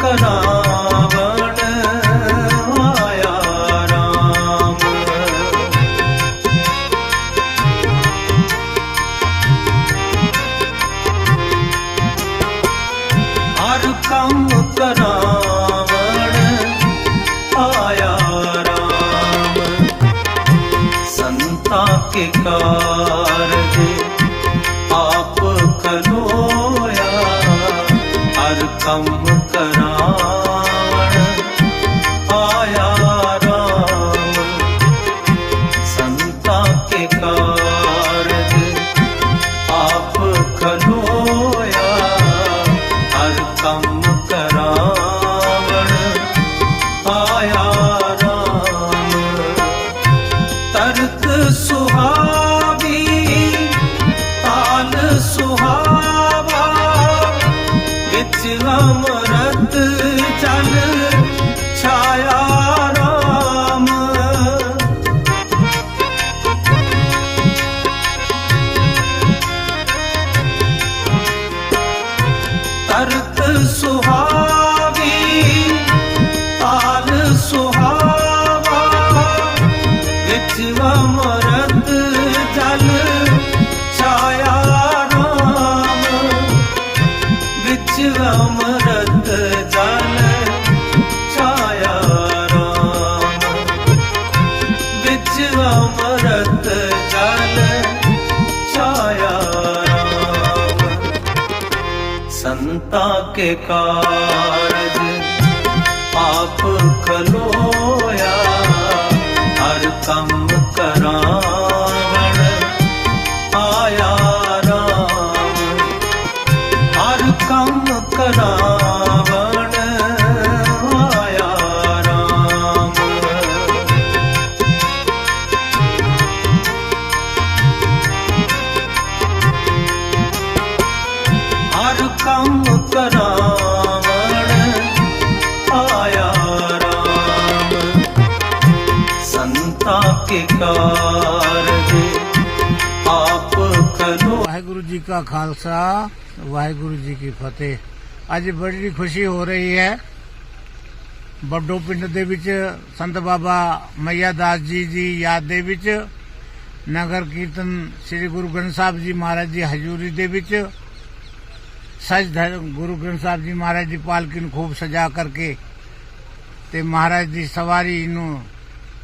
ਕਰਾਵਣ ਆਇਆ ਰਾਮ। ਹਰ ਕੰਮ ਕਰਾਵਣ ਆਇਆ ਰਾਮ। ਸੰਤਾ ਕੇ ਕਾਰਜ ਆਪ ਖਲੋਇਆ। ਹਰ ਕੰਮ ਕਰਾਵਣ ਸੰਤਾ ਕੇ ਕਾਰਜ ਆਪ ਖਲੋਇਆ ਹਰ ਕੰਮ ਕਰਾਂ। ਵਾਹਿਗੁਰੂ ਜੀ ਕਾ ਖਾਲਸਾ, ਵਾਹਿਗੁਰੂ ਜੀ ਕੀ ਫਤਿਹ। ਅੱਜ ਬੜੀ ਖੁਸ਼ੀ ਹੋ ਰਹੀ ਹੈ। ਬੱਡੋ ਪਿੰਡ ਦੇ ਵਿੱਚ ਸੰਤ ਬਾਬਾ ਮਈਆ ਦਾਸ ਜੀ ਦੀ ਯਾਦ ਦੇ ਵਿੱਚ ਨਗਰ ਕੀਰਤਨ ਸ੍ਰੀ ਗੁਰੂ ਗ੍ਰੰਥ ਸਾਹਿਬ ਜੀ ਮਹਾਰਾਜ ਦੀ ਹਜ਼ੂਰੀ ਦੇ ਵਿੱਚ ਸਜ ਧਰ ਗੁਰੂ ਗ੍ਰੰਥ ਸਾਹਿਬ ਜੀ ਮਹਾਰਾਜ ਦੀ ਪਾਲਕੀ ਨੂੰ ਖੂਬ ਸਜਾ ਕਰਕੇ ਤੇ ਮਹਾਰਾਜ ਦੀ ਸਵਾਰੀ ਨੂੰ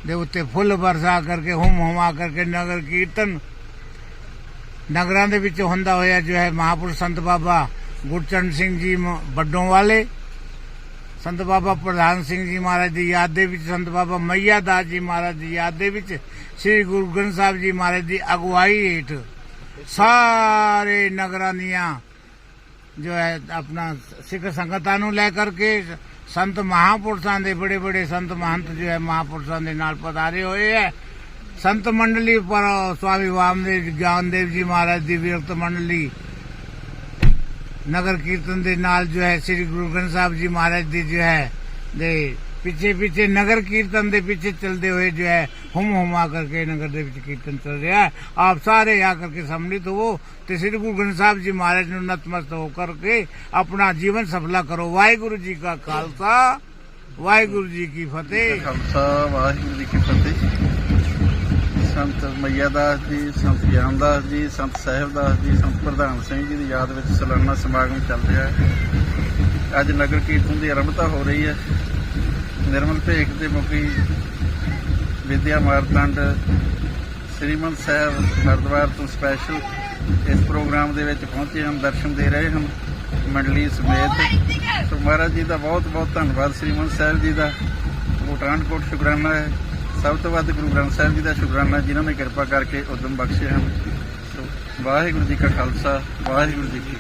ਦੇ ਉੱਤੇ ਫੁੱਲ ਵਰਸਾ ਕਰਕੇ, ਹੁਮ ਹੁਮਾ ਕਰਕੇ ਨਗਰ ਕੀਰਤਨ ਨਗਰਾਂ ਦੇ ਵਿੱਚ ਹੁੰਦਾ ਹੋਇਆ ਜੋ ਹੈ ਮਹਾਪੁਰਸ਼ ਸੰਤ ਬਾਬਾ ਗੁਰਚਰਨ ਸਿੰਘ ਜੀ ਵੱਡੋਂ ਵਾਲੇ। ਸੰਤ ਬਾਬਾ ਪ੍ਰਧਾਨ ਸਿੰਘ ਜੀ ਮਹਾਰਾਜ ਦੀ ਯਾਦ ਦੇ ਵਿੱਚ, ਸੰਤ ਬਾਬਾ ਮਈਆ ਦਾਸ ਜੀ ਮਹਾਰਾਜ ਦੀ ਯਾਦ ਦੇ ਵਿੱਚ, ਸ੍ਰੀ ਗੁਰੂ ਗ੍ਰੰਥ ਸਾਹਿਬ ਜੀ ਮਹਾਰਾਜ ਦੀ ਅਗਵਾਈ ਹੇਠ ਸਾਰੇ ਨਗਰਾਂ ਦੀਆਂ ਜੋ ਹੈ ਆਪਣਾ ਸਿੱਖ ਸੰਗਤਾਂ ਨੂੰ ਲੈ ਕਰਕੇ ਸੰਤ ਮਹਾਪੁਰਸ਼ਾਂ ਦੇ ਬੜੇ ਬੜੇ ਸੰਤ ਮਹੰਤ ਜੋ ਹੈ ਮਹਾਪੁਰਸ਼ਾਂ ਦੇ ਨਾਲ ਪਧਾਰੇ ਹੋਏ ਹੈ। ਸੰਤ ਮੰਡਲੀ ਪਰ ਸਵਾਮੀ ਵਾਮਦੇਵ ਜੀ, ਗਿਆਨਦੇਵ ਜੀ ਮਹਾਰਾਜ ਦੀ ਵਿਰਤ ਮੰਡਲੀ ਨਗਰ ਕੀਰਤਨ ਦੇ ਨਾਲ ਜੋ ਹੈ ਸ੍ਰੀ ਗੁਰੂ ਗ੍ਰੰਥ ਸਾਹਿਬ ਜੀ ਮਹਾਰਾਜ ਦੀ ਜੋ ਹੈ ਦੇ ਪਿੱਛੇ ਪਿੱਛੇ ਨਗਰ ਕੀਰਤਨ ਦੇ ਪਿੱਛੇ ਚਲਦੇ ਹੋਏ ਜੋ ਹੈ, ਹੁਮ ਹੁਮਾ ਕਰਕੇ ਨਗਰ ਦੇ ਵਿੱਚ ਕੀਰਤਨ ਚੱਲ ਰਿਹਾ ਆਪ ਸਾਰੇ ਆ ਕਰਕੇ ਸੰਮਿਲਿਤ ਹੋਵੋ ਤੇ ਸ੍ਰੀ ਗੁਰੂ ਗ੍ਰੰਥ ਸਾਹਿਬ ਜੀ ਮਹਾਰਾਜ ਨੂੰ ਨਤਮਸਤ ਹੋ ਕਰਕੇ ਆਪਣਾ ਜੀਵਨ ਸਫਲਾ ਕਰੋ। ਵਾਹਿਗੁਰੂ ਜੀ ਕਾ ਖਾਲਸਾ, ਵਾਹਿਗੁਰੂ ਜੀ ਕੀ ਫਤਿਹ। ਖਾਲਸਾ, ਵਾਹਿਗੁਰੂ ਜੀ ਕੀ ਫਤਿਹ। ਸੰਤ ਮਈਆ ਦਾਸ ਜੀ, ਸੰਤ ਗਿਆਨਦਾਸ ਜੀ, ਸੰਤ ਸਾਹਿਬਦਾਸ ਜੀ, ਸੰਤ ਪ੍ਰਧਾਨ ਸਿੰਘ ਜੀ ਦੀ ਯਾਦ ਵਿੱਚ ਸਾਲਾਨਾ ਸਮਾਗਮ ਚੱਲ ਰਿਹਾ ਹੈ। ਅੱਜ ਨਗਰ ਕੀਰਤਨ ਦੀ ਆਰੰਭਤਾ ਹੋ ਰਹੀ ਹੈ। ਨਿਰਮਲ ਭੇਖ ਦੇ ਮੁਖੀ ਵਿਦਿਆ ਮਾਰਤੰਡ ਸ੍ਰੀਮੰਤ ਸਾਹਿਬ ਹਰਿਦੁਆਰ ਤੋਂ ਸਪੈਸ਼ਲ ਇਸ ਪ੍ਰੋਗਰਾਮ ਦੇ ਵਿੱਚ ਪਹੁੰਚੇ ਹਨ, ਦਰਸ਼ਨ ਦੇ ਰਹੇ ਹਨ ਮੰਡਲੀ ਸਮੇਤ। ਸੋ ਮਹਾਰਾਜ ਜੀ ਦਾ ਬਹੁਤ ਬਹੁਤ ਧੰਨਵਾਦ। ਸ੍ਰੀਮੰਤ ਸਾਹਿਬ ਜੀ ਦਾ ਪਠਾਨਕੋਟ ਸ਼ੁਕਰਾਨਾ ਹੈ। ਸਭ ਤੋਂ ਵੱਧ ਗੁਰੂ ਗ੍ਰੰਥ ਸਾਹਿਬ ਜੀ ਦਾ ਸ਼ੁਕਰਾਨਾ, ਜਿਨ੍ਹਾਂ ਨੇ ਕਿਰਪਾ ਕਰਕੇ ਉਦਮ ਬਖਸ਼ੇ ਹਨ। ਸੋ ਵਾਹਿਗੁਰੂ ਜੀ ਕਾ ਖਾਲਸਾ, ਵਾਹਿਗੁਰੂ ਜੀ ਕੀ